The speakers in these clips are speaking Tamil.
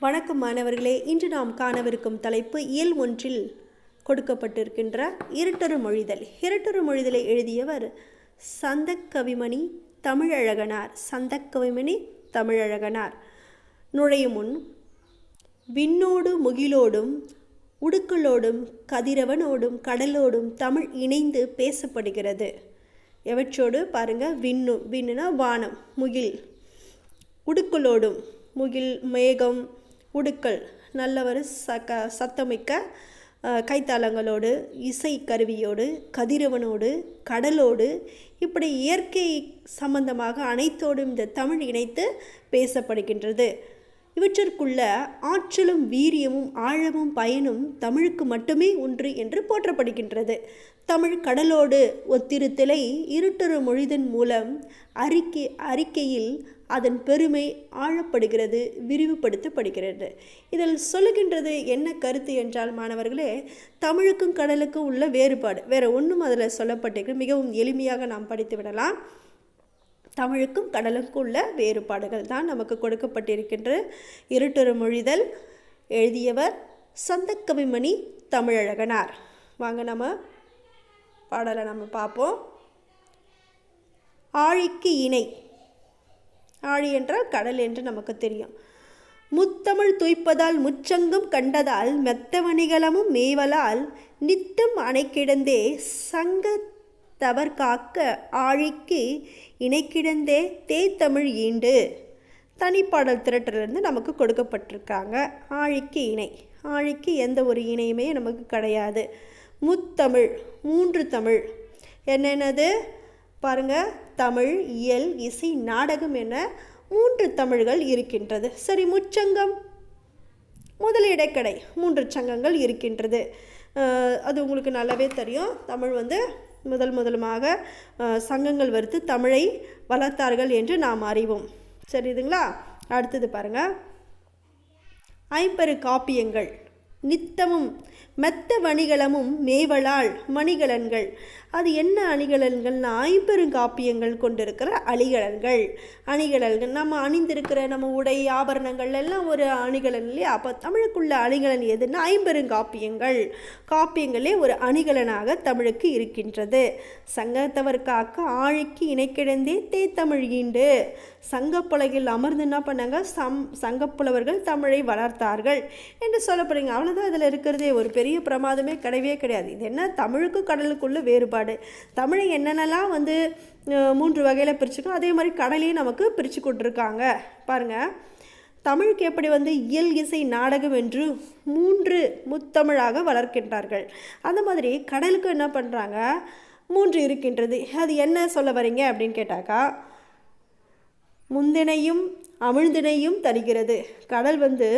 வணக்கம் மாணவர்களே இன்று நாம் காணவிருக்கும் தலைப்பு இயல் ஒன்றில் கொடுக்கப்பட்டிருக்கின்ற இருட்டொரு மொழிதல். இருட்டொரு மொழிதலை எழுதியவர் சந்தக்கவிமணி தமிழழகனார். சந்தக்கவிமணி தமிழழகனார். நுழையும் முன் விண்ணோடு முகிலோடும் உடுக்களோடும் கதிரவனோடும் கடலோடும் தமிழ் இணைந்து பேசப்படுகிறது. எவற்றோடு பாருங்கள் விண்ணு விண்ணுனா வானம் முகில். உடுக்களோடும் முகில் மேகம் உடுக்கல். நல்ல ஒரு சக சத்தமிக்க கைத்தாளங்களோடு இசை கருவியோடு கதிரவனோடு கடலோடு இப்படி இயற்கை சம்பந்தமாக அனைத்தோடும் இந்த தமிழ் இணைத்து பேசப்படுகின்றது. இவற்றிற்குள்ள ஆற்றலும் வீரியமும் ஆழமும் பயனும் தமிழுக்கு மட்டுமே ஒன்று என்று போற்றப்படுகின்றது. தமிழ் கடலோடு ஒத்திருத்தலை இருட்டொரு மொழிதன் மூலம் அறிக்கை அறிக்கையில் அதன் பெருமை ஆழப்படுகிறது விரிவுபடுத்தப்படுகிறது. இதில் சொல்லுகின்றது என்ன கருத்து என்றால் மாணவர்களே தமிழுக்கும் கடலுக்கும் உள்ள வேறுபாடு. வேறு ஒன்றும் அதில் சொல்லப்பட்டிருக்கு மிகவும் எளிமையாக நாம் படித்து விடலாம். தமிழுக்கும் கடலுக்கும் உள்ள வேறுபாடுகள் தான் நமக்கு கொடுக்கப்பட்டிருக்கின்ற இருட்டொரு மொழிதல். எழுதியவர் சந்தக்கவிமணி தமிழழகனார். வாங்க நம்ம பாடலை நம்ம பார்ப்போம். ஆழிக்கு இணை. ஆழி என்றால் கடல் என்று நமக்கு தெரியும். முத்தமிழ் துய்ப்பதால் முச்சங்கும் கண்டதால் மெத்தவணிகளமும் மேவலால் நித்தம் அணை கிடந்தே சங்க தவற்காக்க ஆழிக்கு இணைக்கிடந்தே தேத்தமிழ் ஈண்டு. தனிப்பாடல் திரட்டிலிருந்து நமக்கு கொடுக்கப்பட்டிருக்காங்க. ஆழிக்கு இணை. ஆழிக்கு எந்த ஒரு இணையுமே நமக்கு கிடையாது. முத்தமிழ் மூன்று தமிழ். என்னென்னது? பாருங்க தமிழ் இயல் இசை நாடகம் என மூன்று தமிழ்கள் இருக்கின்றது. சரி முச்சங்கம். முதல் இடைக்கடை. மூன்று சங்கங்கள் இருக்கின்றது. அது உங்களுக்கு நல்லாவே தெரியும். தமிழ் வந்து முதல் முதலமாக சங்கங்கள் வறுத்து தமிழை வளர்த்தார்கள் என்று நாம் அறிவோம். சரிதுங்களா? அடுத்தது பாருங்க. ஐம்பெரு காப்பியங்கள். நித்தமும் மெத்த வணிகளமும் மேவலால் மணிகலன்கள். அது என்ன அணிகலன்கள்னா ஐம்பெருங்காப்பியங்கள் கொண்டிருக்கிற அணிகலன்கள். அணிகலன்கள் நம்ம அணிந்திருக்கிற நம்ம உடை ஆபரணங்கள் எல்லாம் ஒரு அணிகலன் இல்லையா? அப்போ தமிழுக்குள்ள அணிகலன் எதுன்னா ஐம்பெருங்காப்பியங்கள் காப்பியங்களே. ஒரு அணிகலனாக தமிழுக்கு இருக்கின்றது. சங்கத்தவர் காக்க ஆழிக்கு இணைக்கிடந்தே தேத்தமிழ் ஈண்டு. சங்கப்புலகில் அமர்ந்து என்ன பண்ணாங்க? சம் சங்கப்புலவர்கள் தமிழை வளர்த்தார்கள் என்று சொல்லப்படுங்க. அவ்வளோதான் இதில் இருக்கிறதே. ஒரு பெரிய பிரமாதமே கிடையவே கிடையாது. இது என்ன? தமிழுக்கும் கடலுக்குள்ள வேறுபாடு. தமிழை என்னென்னலாம் வந்து மூன்று வகையில் பிரிச்சுக்கோ அதே மாதிரி கடலையும் நமக்கு பிரித்து கொடுத்துருக்காங்க. பாருங்கள் தமிழுக்கு எப்படி வந்து இயல் இசை நாடகம் என்று மூன்று முத்தமிழாக வளர்க்கின்றார்கள். அந்த மாதிரி கடலுக்கு என்ன பண்ணுறாங்க மூன்று இருக்கின்றது. அது என்ன சொல்ல வரீங்க அப்படின்னு கேட்டாக்கா முந்தினையும் அமிழ்தினையும் தருகிறது. கடல் வந்து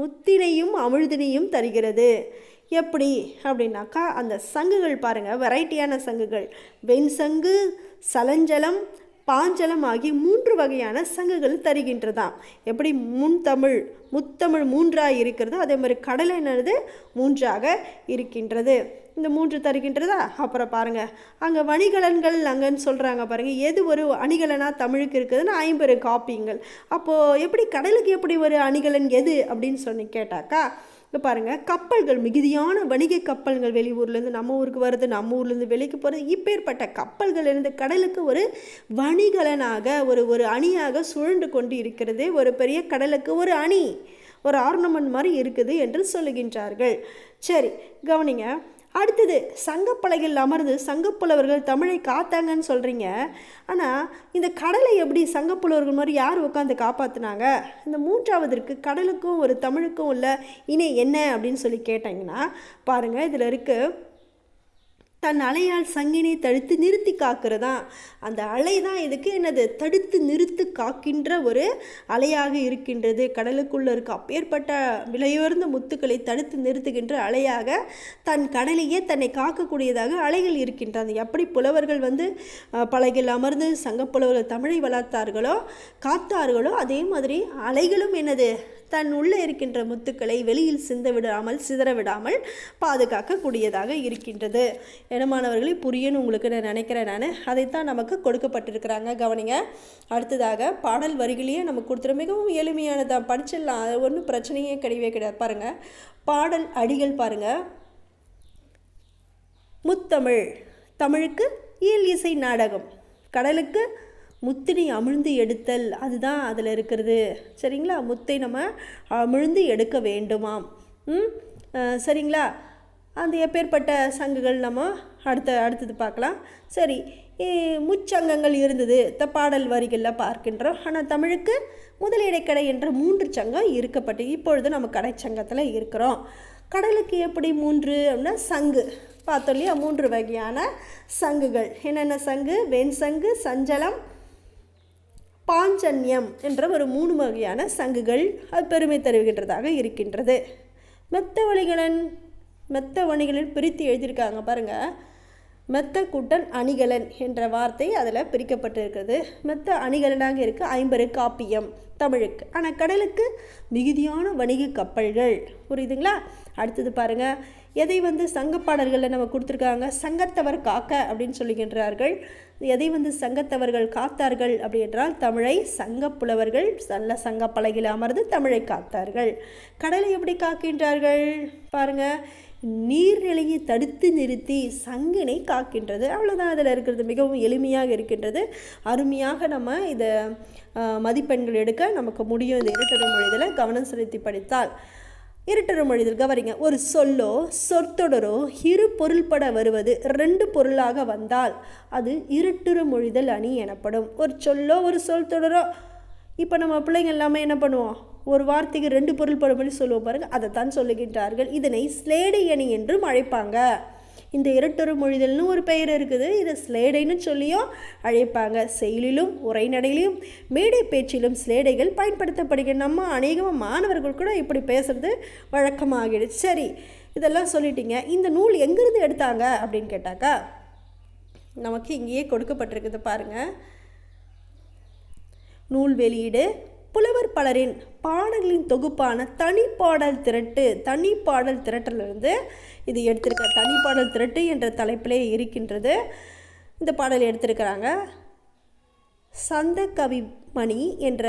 முத்தினையும் அமிழ்தினையும் தருகிறது. எப்படி அப்படின்னாக்கா அந்த சங்குகள் பாருங்கள் வெரைட்டியான சங்குகள். வெண் சங்கு சலஞ்சலம் பாஞ்சலம் ஆகிய மூன்று வகையான சங்குகள் தருகின்றதாம். எப்படி முன்தமிழ் முத்தமிழ் மூன்றாக இருக்கிறதோ அதே மாதிரி கடலை என்னது? மூன்றாக இருக்கின்றது. இந்த மூன்று தருகின்றதா? அப்புறம் பாருங்கள் அங்கே வணிகலன்கள் அங்கன்னு சொல்கிறாங்க பாருங்கள் எது ஒரு அணிகலனா தமிழுக்கு இருக்குதுன்னா ஐம்பெரும் காப்பியங்கள். அப்போது எப்படி கடலுக்கு எப்படி ஒரு அணிகலன் எது அப்படின்னு சொல்லி கேட்டாக்கா இப்போ பாருங்கள் கப்பல்கள் மிகுதியான வணிக கப்பல்கள் வெளியூர்லேருந்து நம்ம ஊருக்கு வருது நம்ம ஊர்லேருந்து வெளிக்கு போகிறது இப்பேற்பட்ட கப்பல்கள் இருந்து கடலுக்கு ஒரு வணிகலனாக ஒரு ஒரு அணியாக சுழண்டு கொண்டு இருக்கிறது ஒரு பெரிய கடலுக்கு ஒரு அணி ஒரு ஆர்னமெண்ட் மாதிரி இருக்குது என்று சொல்லுகின்றார்கள். சரி கவனிங்க. அடுத்தது சங்கப்பலகையில் அமர்ந்து சங்கப்புலவர்கள் தமிழை காத்தாங்கன்னு சொல்கிறீங்க ஆனால் இந்த கடலை எப்படி சங்கப்புலவர்கள் மாதிரி யார் உட்காந்து காப்பாற்றினாங்க இந்த மூன்றாவதற்கு கடலுக்கும் ஒரு தமிழுக்கும் உள்ள இணை என்ன அப்படின்னு சொல்லி கேட்டாங்கன்னா பாருங்கள் இதில் இருக்குது தன் அலையால் சங்கினை தடுத்து நிறுத்தி காக்கிறதா அந்த அலை தான் இதுக்கு என்னது? தடுத்து நிறுத்து காக்கின்ற ஒரு அலையாக இருக்கின்றது. கடலுக்குள்ளே இருக்க அப்பேற்பட்ட விலையுயர்ந்த முத்துக்களை தடுத்து நிறுத்துகின்ற அலையாக தன் கடலையே தன்னை காக்கக்கூடியதாக அலைகள் இருக்கின்றது. எப்படி புலவர்கள் வந்து பலகில் அமர்ந்து சங்க புலவர்கள் தமிழை வளர்த்தார்களோ காத்தார்களோ அதே மாதிரி அலைகளும் என்னது? தன் உள்ளே இருக்கின்ற முத்துக்களை வெளியில் சிந்த விடாமல் சிதற விடாமல் பாதுகாக்கக்கூடியதாக இருக்கின்றது. இடமானவர்களே புரியணும் உங்களுக்கு நான் நினைக்கிறேன் நான். அதைத்தான் நமக்கு கொடுக்கப்பட்டிருக்கிறாங்க. கவனிங்க அடுத்ததாக பாடல் வரிகளையே நமக்கு கொடுத்துரு மிகவும் எளிமையானதான் படிச்சிடலாம். அது ஒன்றும் பிரச்சனையே கிடையவே கிடையாது. பாருங்கள் பாடல் அடிகள் பாருங்கள் முத்தமிழ் தமிழுக்கு இயல் இசை நாடகம். கடலுக்கு முத்தினை அமிழ்ந்து எடுத்தல் அதுதான் அதில் இருக்கிறது. சரிங்களா? முத்தை நம்ம அமிழ்ந்து எடுக்க வேண்டுமாம். ம்? சரிங்களா? அந்த எப்பேற்பட்ட சங்குகள் நம்ம அடுத்த அடுத்தது பார்க்கலாம். சரி முச்சங்கங்கள் இருந்தது. த பாடல் வரிகளில் பார்க்கின்றோம். ஆனால் தமிழுக்கு முதலிடைக்கடை என்ற மூன்று சங்கம் இருக்கப்பட்டு இப்பொழுது நம்ம கடைச்சங்கத்தில் இருக்கிறோம். கடலுக்கு எப்படி மூன்று அப்படின்னா சங்கு. பார்த்தோம் இல்லையா? மூன்று வகையான சங்குகள். என்னென்ன சங்கு? வெண் சங்கு சஞ்சலம் பாஞ்சன்யம் என்ற ஒரு மூணு வகையான சங்குகள் அது பெருமை தருகின்றதாக இருக்கின்றது. மெத்த வணிகலன் மெத்த வணிகளில் பிரித்து எழுதியிருக்காங்க பாருங்கள் மெத்த கூட்டன் அணிகலன் என்ற வார்த்தை அதில் பிரிக்கப்பட்டிருக்கிறது. மெத்த அணிகலனாக இருக்குது ஐம்பது காப்பியம் தமிழுக்கு. ஆனால் கடலுக்கு மிகுதியான வணிக கப்பல்கள். புரியுதுங்களா? அடுத்தது பாருங்கள் எதை வந்து சங்க பாடல்களில் நம்ம கொடுத்துருக்காங்க? சங்கத்தவர் காக்க அப்படின்னு சொல்லுகின்றார்கள். எதை வந்து சங்கத்தவர்கள் காத்தார்கள் அப்படி என்றால் தமிழை சங்கப்புலவர்கள் நல்ல சங்க சங்கப்பலகையில் அமர்ந்து தமிழை காத்தார்கள். கடலை எப்படி காக்கின்றார்கள்? பாருங்க. நீர்நிலையை தடுத்து நிறுத்தி சங்கினை காக்கின்றது. அவ்வளோதான் அதில் இருக்கிறது. மிகவும் எளிமையாக இருக்கின்றது. அருமையாக நம்ம இதை மதிப்பெண்கள் எடுக்க நமக்கு முடியும். இந்த இருட்டரை மொழியில் கவனம் செலுத்தி படித்தால். இருட்டரு மொழிதல் கவரிங்க ஒரு சொல்லோ சொற்தொடரோ இரு பொருள்பட வருவது ரெண்டு பொருளாக வந்தால் அது இருட்டுரு மொழிதல் அணி எனப்படும். ஒரு சொல்லோ ஒரு சொல் தொடரோ இப்போ நம்ம பிள்ளைங்க எல்லாமே என்ன பண்ணுவோம்? ஒரு வார்த்தைக்கு ரெண்டு பொருள் படும்படி சொல்லுவோம் பாருங்கள் அதைத்தான் சொல்லுகின்றார்கள். இதனை ஸ்லேடி அணி என்றும் அழைப்பாங்க. இந்த இரட்டொரு மொழிதல்னு ஒரு பெயர் இருக்குது. இதை ஸ்லேடைன்னு சொல்லியும் அழைப்பாங்க. செயலிலும் உரைநடையிலும் மேடை பேச்சிலும் ஸ்லேடைகள் பயன்படுத்தப்படுகிற நம்ம அநேகமாக மாணவர்கள் கூட இப்படி பேசுறது வழக்கமாகிடுச்சு. சரி இதெல்லாம் சொல்லிட்டீங்க. இந்த நூல் எங்கேருந்து எடுத்தாங்க அப்படின்னு கேட்டாக்கா நமக்கு இங்கேயே கொடுக்கப்பட்டிருக்குது பாருங்கள் நூல் வெளியீடு புலவர் பலரின் பாடல்களின் தொகுப்பான தனிப்பாடல் திரட்டு தனிப்பாடல் திரட்டிலிருந்து இது எடுத்திருக்க தனிப்பாடல் திரட்டு என்ற தலைப்பிலே இருக்கின்றது. இந்த பாடல் எடுத்திருக்கிறாங்க. சந்த கவிமணி என்ற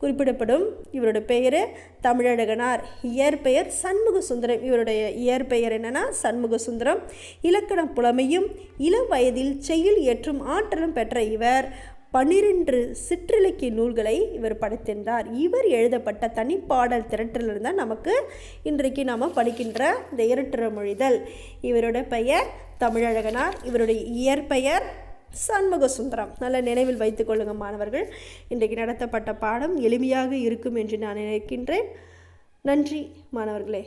குறிப்பிடப்படும் இவருடைய பெயர் தமிழழகனார். இயற்பெயர் சண்முக சுந்தரம் இவருடைய இயற்பெயர் என்னென்னா சண்முக சுந்தரம் இலக்கண புலமையும் இளம் வயதில் செய்யுள் ஏற்றும் ஆற்றலும் பெற்ற இவர். பன்னிரண்டு சிற்றிலக்கிய நூல்களை இவர் படைத்திருந்தார். இவர் எழுதப்பட்ட தனிப்பாடல் திரட்டிலிருந்து தான் நமக்கு இன்றைக்கு நாம் படிக்கின்ற இந்த இரட்டுற மொழிதல். இவருடைய பெயர் தமிழழகனார். இவருடைய இயற்பெயர் சண்முக சுந்தரம் நல்ல நினைவில் வைத்துக் கொள்ளுங்கள் மாணவர்கள். இன்றைக்கு நடத்தப்பட்ட பாடம் எளிமையாக இருக்கும் என்று நான் நினைக்கின்றேன். நன்றி மாணவர்களே.